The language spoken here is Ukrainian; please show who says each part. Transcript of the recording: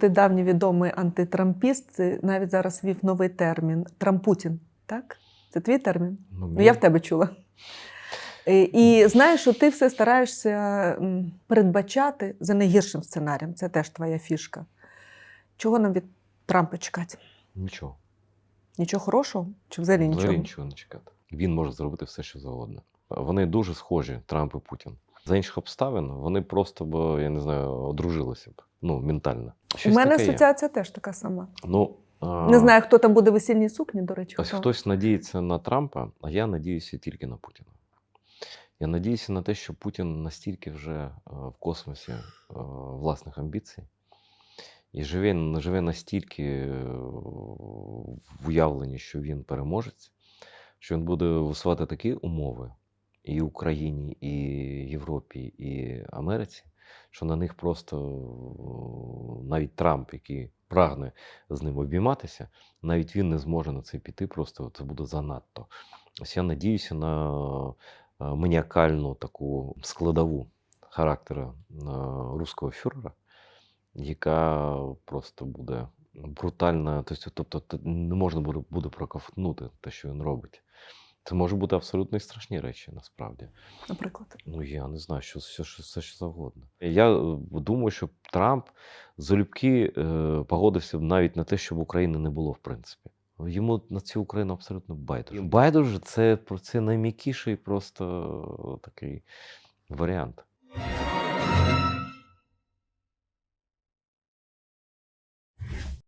Speaker 1: Ти давній відомий антитрампіст, навіть зараз ввів новий термін Трампутін. Так? Це твій термін? Ну, я в тебе чула. І, і знаєш, що ти все стараєшся передбачати за найгіршим сценарієм. Це теж твоя фішка. Чого нам від Трампа чекати?
Speaker 2: Нічого.
Speaker 1: Нічого хорошого? Чи взагалі нічого?
Speaker 2: Взагалі нічого не чекати. Він може зробити все, що завгодно. Вони дуже схожі, Трамп і Путін. За інших обставин вони просто б, я не знаю, одружилися б. Ну, ментально.
Speaker 1: У мене
Speaker 2: таке є.
Speaker 1: асоціація теж така сама.
Speaker 2: Ну, а,
Speaker 1: Не знаю, хто там буде в весільній сукні, до речі.
Speaker 2: Ось
Speaker 1: хто.
Speaker 2: хтось надіється на Трампа, а я надіюся тільки на Путіна. Я надіюся на те, що Путін настільки вже е, в космосі е, власних амбіцій і живе, живе настільки е, в уявленні, що він переможець, що він буде висувати такі умови і Україні, і Європі, і Америці, що на них просто навіть Трамп, який прагне з ним обійматися, навіть він не зможе на це піти, просто це буде занадто. Ось я надіюся на е, маніакальну таку складову характеру е, руського фюрера, яка просто буде брутальна. Тобто, тобто не можна буде проковтнути те, що він робить. Це може бути абсолютно і страшні речі, насправді.
Speaker 1: Наприклад.
Speaker 2: Ну, я не знаю, що все, що, все, що завгодно. Я е, думаю, що Трамп залюбки е, погодився б навіть на те, щоб України не було, в принципі. Йому на цю Україну абсолютно байдуже. Байдуже це, про- це найм'якіший просто такий варіант.